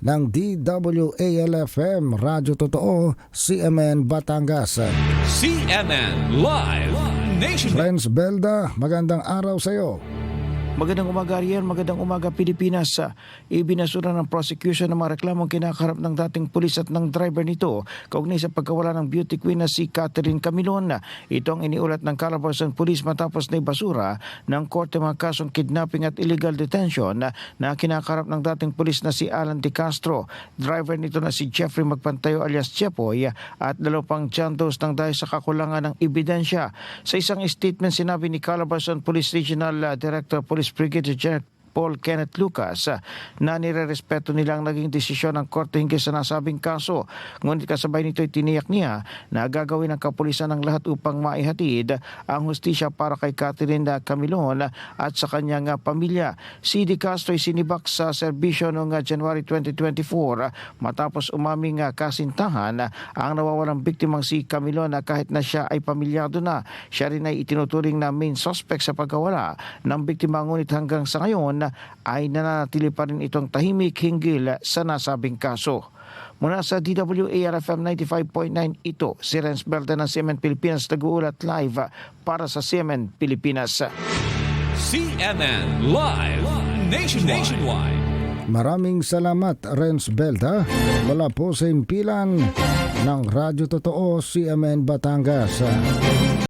ng DWALFM Radyo Totoo CMN Batangas. CNN Live Nation. Friends Belda, magandang araw sa iyo. Magandang umaga Ariel, magandang umaga Pilipinas. Ah, Ibinasura ng prosecution ng mga reklamong kinakaharap ng dating pulis at ng driver nito kaugnay sa pagkawala ng beauty queen na si Catherine Camilon. Ito ang iniulat ng Calabarzon Police matapos na ibasura ng korte mga kasong kidnapping at illegal detention na, na kinakaharap ng dating pulis na si Alan De Castro. Driver nito na si Jeffrey Magpantayo alias Chepoy at dalawa pang chandos ng dahil sa kakulangan ng ebidensya. Sa isang statement sinabi ni Calabarzon Police Regional ah, Director Police Brigadier General Paul Kenneth Lucas na nirerespeto nilang naging desisyon ng korte hinggil sa nasabing kaso. Ngunit kasabay nito tiniyak niya na gagawin ng kapulisan ng lahat upang maihatid ang hustisya para kay Catherine Camilon at sa kanyang pamilya. Si De Castro ay sinibak sa serbisyo noong January 2024 ah, matapos umaming ah, kasintahan ah, ang nawawalang biktimang si Camilon kahit na siya ay pamilyado na. Siya rin ay itinuturing na main suspect sa pagkawala ng biktima ngunit hanggang sa ngayon ay nananatili pa rin itong tahimik hinggil sa nasabing kaso. Mula sa DWARFM 95.9 ito, si Renz Belda ng CMN Pilipinas nag-uulat live para sa CMN Pilipinas. CNN Live Nation. Nationwide. Maraming salamat Renz Belda mula po sa impilan ng Radyo Totoo CMN Batangas.